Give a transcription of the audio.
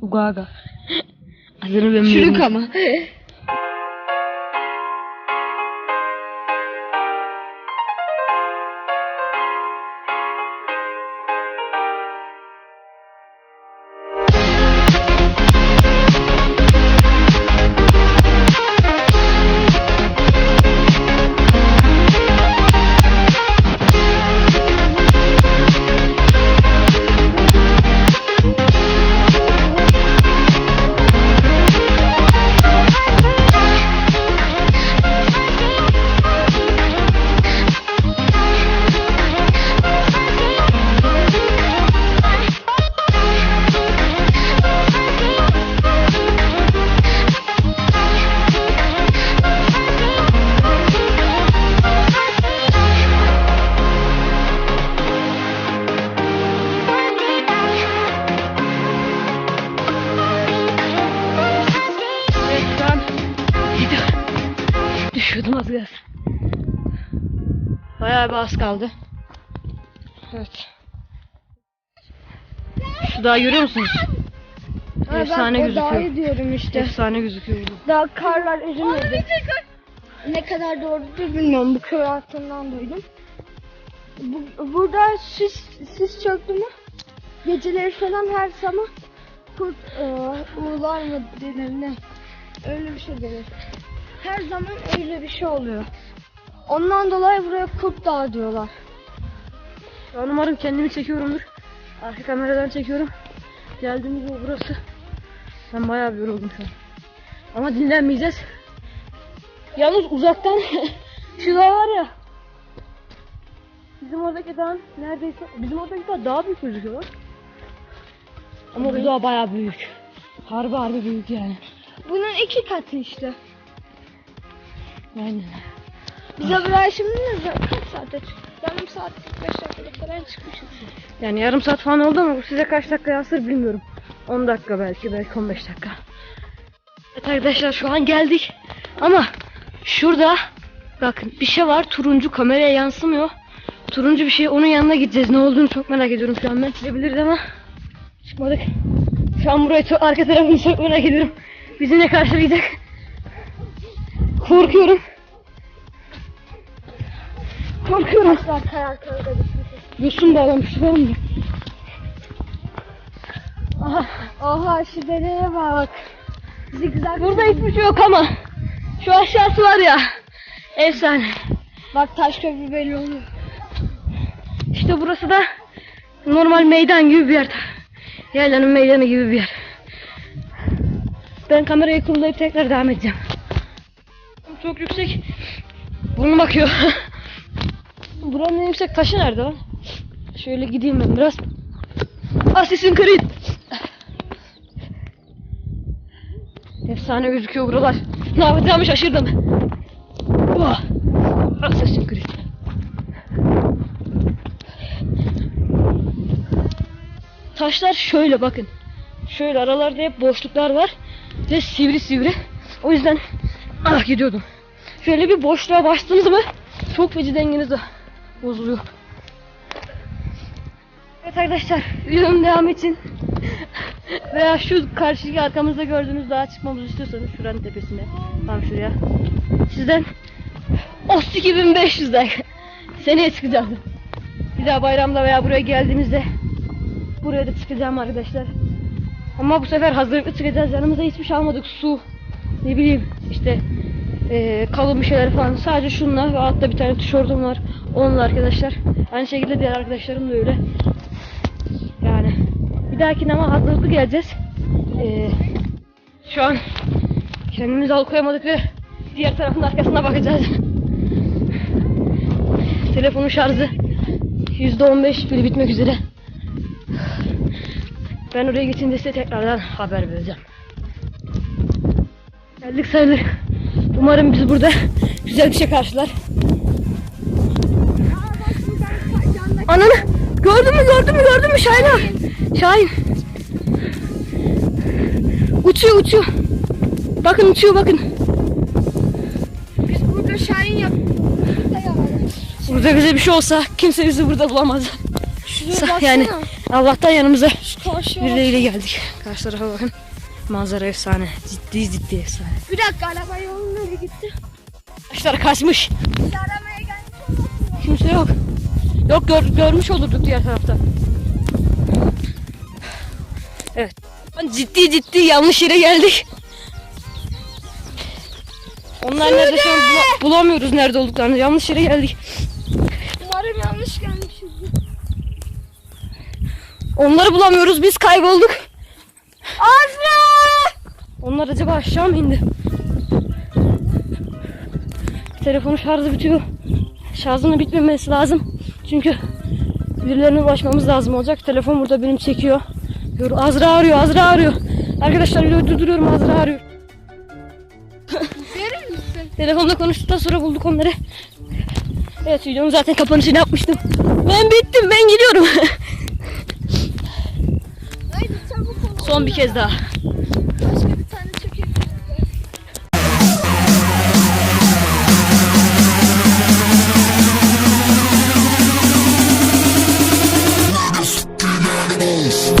Ugaga. Hazır ve Bayağı bir az kaldı. Evet. Şu dağı görüyor musunuz? Efsane ben o gözüküyor. diyorum işte. Efsane gözüküyor burada. Daha karlar erimedi. Ne kadar doğrudur bilmiyorum. Bu köy altından duydum. Bu, burada sis, sis çöktü mü? Geceleri falan her zaman kurt e, uğular mı denir ne? Öyle bir şey denir. Her zaman öyle bir şey oluyor. Ondan dolayı buraya kurt dağı diyorlar. An umarım kendimi çekiyorumdur. Arka kameradan çekiyorum. Geldiğimiz o burası. Ben bayağı bir yoruldum şu an. Ama dinlenmeyeceğiz. Yalnız uzaktan şu dağ var ya. Bizim oradaki dağın neredeyse bizim oradaki dağ daha büyük gözüküyor lan. Ama bu dağ bayağı büyük. Harbi harbi büyük yani. Bunun iki katı işte. Aynen. Bize buraya şimdi ne kaç saate çık? Yarım saat 45 dakikada falan çıkmışız. Yani yarım saat falan oldu ama bu size kaç dakika yansır bilmiyorum. 10 dakika belki belki 15 dakika. Evet arkadaşlar şu an geldik. Ama şurada bakın bir şey var turuncu kameraya yansımıyor. Turuncu bir şey onun yanına gideceğiz. Ne olduğunu çok merak ediyorum şu an ben. Çıkabiliriz ama çıkmadık. Şu an burayı çok- arka tarafını çok merak ediyorum. Bizi ne karşılayacak? Korkuyorum. Korkuyorum. Düşmüşüz. Yosun bağlamıştı var mı? Aha. Oha şu dereye bak. Zigzag. Burada hiçbir şey yok ama şu aşağısı var ya. Efsane. Bak taş köprü belli oluyor. İşte burası da normal meydan gibi bir yer. Yaylanın meydanı gibi bir yer. Ben kamerayı kullanıp tekrar devam edeceğim. Çok yüksek. Burnum bakıyor. Buranın en yüksek taşı nerede lan? Şöyle gideyim ben biraz. Assassin's Creed. Efsane gözüküyor buralar. Ne yapacağımı şaşırdım. Oh. Assassin's Creed. Taşlar şöyle bakın. Şöyle aralarda hep boşluklar var. Ve sivri sivri. O yüzden ah gidiyordum. Şöyle bir boşluğa bastınız mı çok feci dengeniz de bozuluyor. Evet arkadaşlar videonun devamı için veya şu karşıki arkamızda gördüğünüz dağa çıkmamızı istiyorsanız şuranın tepesine tam şuraya sizden Ost 2500 like seneye çıkacağız. Bir daha bayramda veya buraya geldiğimizde buraya da çıkacağım arkadaşlar. Ama bu sefer hazırlıklı çıkacağız. Yanımıza hiçbir şey almadık. Su, ne bileyim işte eee kalın bir şeyler falan. Sadece şunla ve altta bir tane tişörtüm var. Onunla arkadaşlar. Aynı şekilde diğer arkadaşlarım da öyle. Yani bir dahakine ama hazırlıklı geleceğiz. Eee, şu an kendimizi alıkoyamadık ve diğer tarafın arkasına bakacağız. Telefonun şarjı %15 pili bitmek üzere. Ben oraya geçince size tekrardan haber vereceğim. Geldik sayılır. Umarım bizi burada güzel bir şey karşılar. Ananı gördün mü gördün mü gördün mü Şahin? Şahin. Uçuyor uçuyor. Bakın uçuyor bakın. Biz burada şahin yap. Burada bize bir şey olsa kimse bizi burada bulamaz. Şuraya. Yani Allah'tan yanımıza birileriyle geldik. Karşı tarafa bakın. Manzara efsane. Ciddi ciddi efsane. Bir dakika araba yolun nereye gitti? Arkadaşlar kaçmış. Biz aramaya geldik. Kimse yok. Yok gör, görmüş olurduk diğer tarafta. Evet. Ciddi ciddi yanlış yere geldik. Onlar nerede şu an bula- bulamıyoruz nerede olduklarını. Yanlış yere geldik. Umarım yanlış gelmişiz. Onları bulamıyoruz. Biz kaybolduk. Azra! Onlar acaba aşağı mı indi? Telefonun şarjı bitiyor. Şarjının bitmemesi lazım. Çünkü birilerine ulaşmamız lazım olacak. Telefon burada benim çekiyor. Yor- Azra arıyor, Azra arıyor. Arkadaşlar videoyu durduruyorum, Azra arıyor. Verir misin? Telefonda konuştuktan sonra bulduk onları. Evet videonun zaten kapanışını yapmıştım. Ben bittim, ben gidiyorum. Haydi çabuk ol. Son bir kez daha. parabéns.